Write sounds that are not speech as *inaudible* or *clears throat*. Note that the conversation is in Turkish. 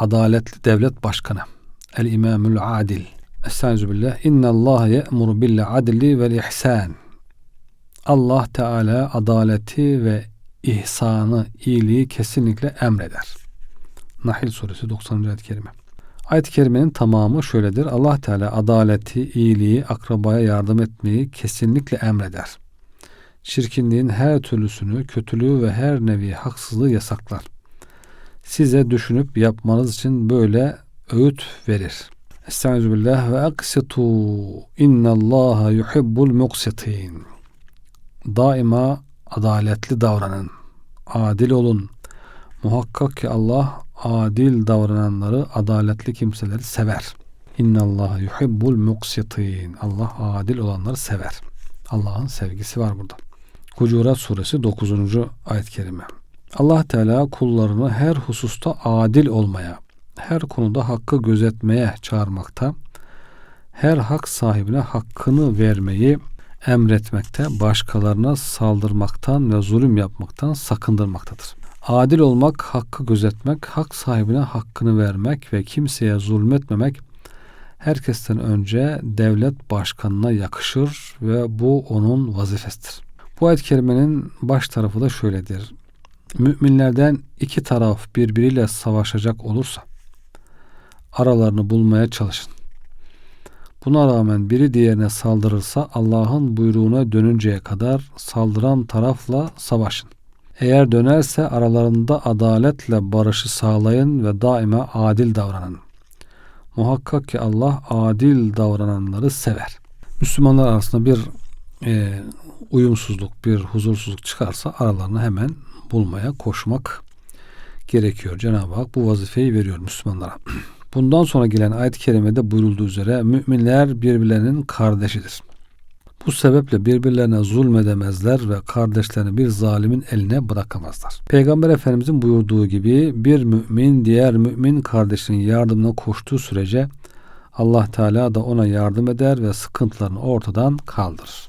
adaletli devlet başkanı. El İmamül Adil. Estaizu billah. İnna Allah ye'muru bil adli vel ihsan. Allah Teala adaleti ve ihsanı, iyiliği kesinlikle emreder. Nahil suresi 90. ayet-i kerime. Ayet-i kerimenin tamamı şöyledir. Allah Teala adaleti, iyiliği, akrabaya yardım etmeyi kesinlikle emreder. Çirkinliğin her türlüsünü, kötülüğü ve her nevi haksızlığı yasaklar. Size düşünüp yapmanız için böyle öğüt verir. Estaizu billah ve aksitu innallaha yuhibbul muksitin. Daima adaletli davranın. Adil olun. Muhakkak ki Allah adil davrananları, adaletli kimseleri sever. İnnallaha yuhibbul muksitin. Allah adil olanları sever. Allah'ın sevgisi var burada. Hucurat suresi 9. ayet-i kerime. Allah Teala kullarını her hususta adil olmaya, her konuda hakkı gözetmeye çağırmakta, her hak sahibine hakkını vermeyi emretmekte, başkalarına saldırmaktan ve zulüm yapmaktan sakındırmaktadır. Adil olmak, hakkı gözetmek, hak sahibine hakkını vermek ve kimseye zulmetmemek herkesten önce devlet başkanına yakışır ve bu onun vazifesidir. Bu ayet-i kerimenin baş tarafı da şöyledir. Müminlerden iki taraf birbiriyle savaşacak olursa aralarını bulmaya çalışın. Buna rağmen biri diğerine saldırırsa Allah'ın buyruğuna dönünceye kadar saldıran tarafla savaşın. Eğer dönerse aralarında adaletle barışı sağlayın ve daima adil davranın. Muhakkak ki Allah adil davrananları sever. Müslümanlar arasında bir e, uyumsuzluk, bir huzursuzluk çıkarsa aralarını hemen bulmaya koşmak gerekiyor. Cenab-ı Hak bu vazifeyi veriyor Müslümanlara. *clears throat* Bundan sonra gelen ayet-i kerimede buyurulduğu üzere müminler birbirlerinin kardeşidir. Bu sebeple birbirlerine zulmedemezler ve kardeşlerini bir zalimin eline bırakamazlar. Peygamber Efendimizin buyurduğu gibi bir mümin diğer mümin kardeşinin yardımına koştuğu sürece Allah Teala da ona yardım eder ve sıkıntılarını ortadan kaldırır.